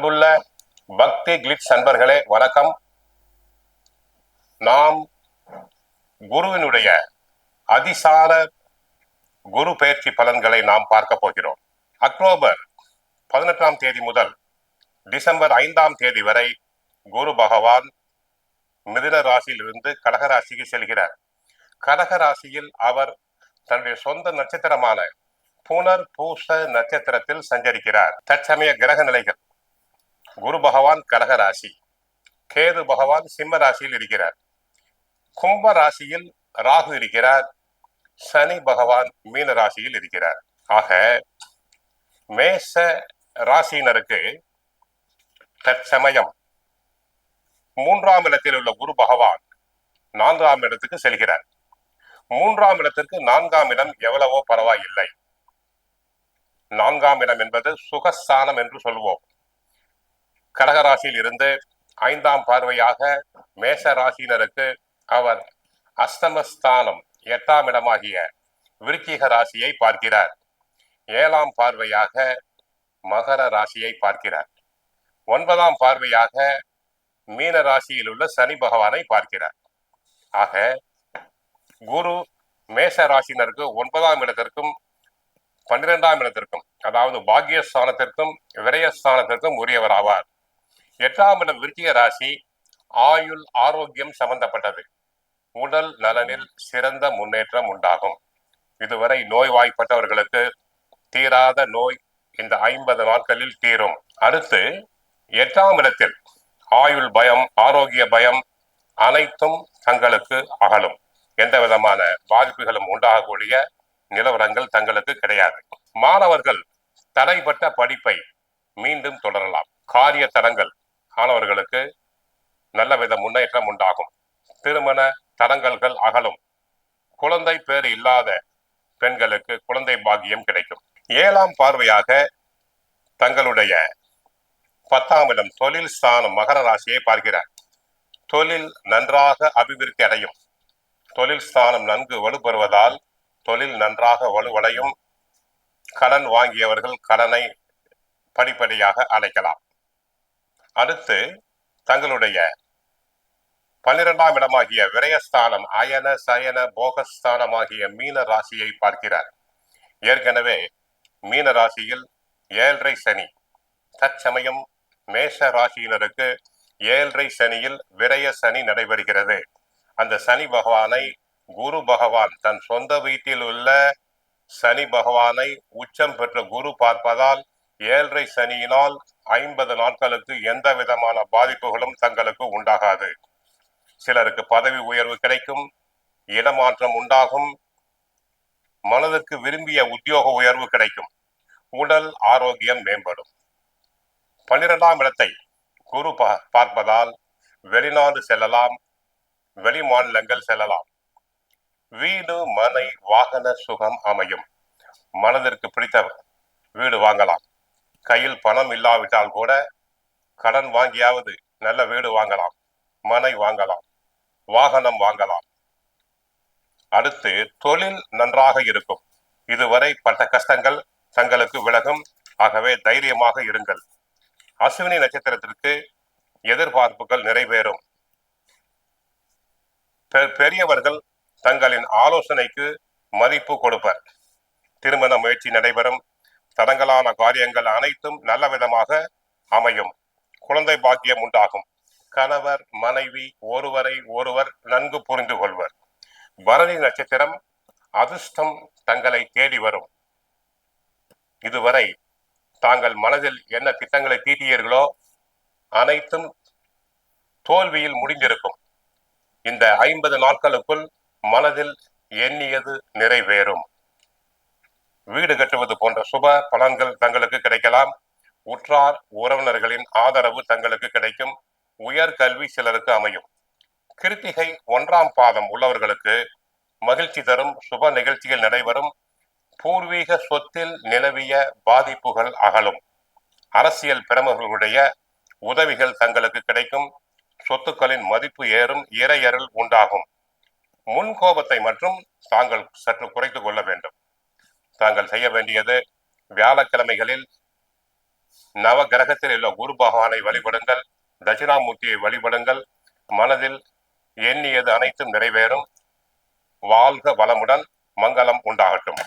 அன்புள்ள பக்தி கிளிட்ஸ் அன்பர்களே வணக்கம். நாம் குருவினுடைய அதிசார குரு பயிற்சி பலன்களை நாம் பார்க்க போகிறோம். அக்டோபர் பதினெட்டாம் தேதி முதல் டிசம்பர் ஐந்தாம் தேதி வரை குரு பகவான் மிதுன ராசியிலிருந்து கடகராசிக்கு செல்கிறார். கடகராசியில் அவர் தன்னுடைய சொந்த நட்சத்திரமான புனர் பூச நட்சத்திரத்தில் சஞ்சரிக்கிறார். தற்சமய கிரக நிலைகள் குரு பகவான் கடக ராசி. கேது பகவான் சிம்ம ராசியில் இருக்கிறார். கும்ப ராசியில் ராகு இருக்கிறார். சனி பகவான் மீன ராசியில் இருக்கிறார். ஆக மேச ராசியினருக்கு தற்சமயம் மூன்றாம் இடத்தில் உள்ள குரு பகவான் நான்காம் இடத்துக்கு செல்கிறார். மூன்றாம் இடத்திற்கு நான்காம் இடம் எவ்வளவோ பரவாயில்லை. நான்காம் இடம் என்பது சுகஸ்தானம் என்று சொல்வோம். கடகராசியில் இருந்து ஐந்தாம் பார்வையாக மேஷ ராசியினருக்கு அவர் அஸ்தமஸ்தானம் எட்டாம் இடமாகிய விருச்சிக ராசியை பார்க்கிறார். ஏழாம் பார்வையாக மகர ராசியை பார்க்கிறார். ஒன்பதாம் பார்வையாக மீன ராசியில் உள்ள சனி பகவானை பார்க்கிறார். ஆக குரு மேஷ ராசினருக்கு ஒன்பதாம் இடத்திற்கும் பன்னிரெண்டாம் இடத்திற்கும் அதாவது பாக்கியஸ்தானத்திற்கும் விரயஸ்தானத்திற்கும் உரியவர் ஆவார் எட்டாம் இடம் விருச்சிக ராசி ஆயுள் ஆரோக்கியம் சம்பந்தப்பட்டது. உடல் நலனில் சிறந்த முன்னேற்றம் உண்டாகும். இதுவரை நோய்வாய்ப்பட்டவர்களுக்கு தீராத நோய் இந்த ஐம்பது நாட்களில் தீரும். அடுத்து எட்டாம் இடத்தில் ஆயுள் பயம் ஆரோக்கிய பயம் அனைத்தும் தங்களுக்கு அகலும். எந்த விதமான பாதிப்புகளும் உண்டாகக்கூடிய நிலவரங்கள் தங்களுக்கு கிடையாது. மாணவர்கள் தடைப்பட்ட படிப்பை மீண்டும் தொடரலாம். காரிய தடங்கள் ஆனவர்களுக்கு நல்ல வித முன்னேற்றம் உண்டாகும். திருமண தடங்கல்கள் அகலும். குழந்தை பேர் இல்லாத பெண்களுக்கு குழந்தை பாக்கியம் கிடைக்கும். ஏழாம் பார்வையாக தங்களுடைய பத்தாம் இடம் தொழில் ஸ்தானம் மகர ராசியை பார்க்கிறார். தொழில் நன்றாக அபிவிருத்தி அடையும். தொழில் ஸ்தானம் நன்கு வலுப்பெறுவதால் தொழில் நன்றாக வலுவடையும். கடன் வாங்கியவர்கள் கடனை படிப்படியாக அடைக்கலாம். அடுத்து தங்களுடைய பன்னிரெண்டாம் இடமாகிய விரயஸ்தானம் அயன சயன போகஸ்தானமாகிய மீன ராசியை பார்க்கிறார். ஏற்கனவே மீன ராசியில் ஏழரை சனி தற்சமயம் மேஷ ராசியினருக்கு ஏழரை சனியில் விரய சனி நடைபெறுகிறது. அந்த சனி பகவானை குரு பகவான் தன் சொந்த வீட்டில் உள்ள சனி பகவானை உச்சம் பெற்ற குரு பார்ப்பதால் ஏழரை சனியினால் ஐம்பது நாட்களுக்கு எந்த விதமான பாதிப்புகளும் தங்களுக்கு உண்டாகாது. சிலருக்கு பதவி உயர்வு கிடைக்கும் இடமாற்றம் உண்டாகும் மனதுக்கு விரும்பிய உத்தியோக உயர்வு கிடைக்கும் உடல் ஆரோக்கியம் மேம்படும். பன்னிரெண்டாம் இடத்தை குரு பார்ப்பதால் வெளிநாடு செல்லலாம் வெளி மாநிலங்கள் செல்லலாம். வீடு மனை வாகன சுகம் அமையும். மனதிற்கு பிடித்த வீடு வாங்கலாம். கையில் பணம் இல்லாவிட்டால் கூட கடன் வாங்கியாவது நல்ல வீடு வாங்கலாம் மனை வாங்கலாம் வாகனம் வாங்கலாம். அடுத்து தொழில் நன்றாக இருக்கும். இதுவரை பட்ட கஷ்டங்கள் தங்களுக்கு விலகும். ஆகவே தைரியமாக இருங்கள். அஸ்வினி நட்சத்திரத்திற்கு எதிர்பார்ப்புகள் நிறைவேறும். பெ- பெரியவர்கள் தங்களின் ஆலோசனைக்கு மதிப்பு கொடுப்பர். திருமண முயற்சி நடைபெறும். தடங்கலான காரியங்கள் அனைத்தும் நல்ல விதமாக அமையும். குழந்தை பாக்கியம் உண்டாகும். கணவர் மனைவி ஒருவரை ஒருவர் நன்கு புரிந்து கொள்வர். பரணி நட்சத்திரம் அதிர்ஷ்டம் தங்களை தேடி வரும். இதுவரை தாங்கள் மனதில் என்ன திட்டங்களை தீட்டியீர்களோ அனைத்தும் தோல்வியில் முடிந்திருக்கும். இந்த ஐம்பது நாட்களுக்குள் மனதில் எண்ணியது நிறைவேறும். வீடு கட்டுவது போன்ற சுப பலன்கள் தங்களுக்கு கிடைக்கலாம். உற்றார் உறவினர்களின் ஆதரவு தங்களுக்கு கிடைக்கும். உயர்கல்வி சிலருக்கு அமையும். கிருத்திகை ஒன்றாம் பாதம் உள்ளவர்களுக்கு மகிழ்ச்சி தரும் சுப நிகழ்ச்சிகள் நடைபெறும். பூர்வீக சொத்தில் நிலவிய பாதிப்புகள் அகலும். அரசியல் பிரமுகர்களுடைய உதவிகள் தங்களுக்கு கிடைக்கும். சொத்துக்களின் மதிப்பு ஏறும் இறையறல் உண்டாகும். முன் கோபத்தை மற்றும் தாங்கள் சற்று குறைத்து கொள்ள வேண்டும். தாங்கள் செய்ய வேண்டியது வியாழக்கிழமைகளில் நவ கிரகத்தில் உள்ள குரு பகவானை வழிபடுங்கள் தட்சிணாமூர்த்தியை வழிபடுங்கள் மனதில் எண்ணியது அனைத்தும் நிறைவேறும். வாழ்க வளமுடன் மங்களம் உண்டாகட்டும்.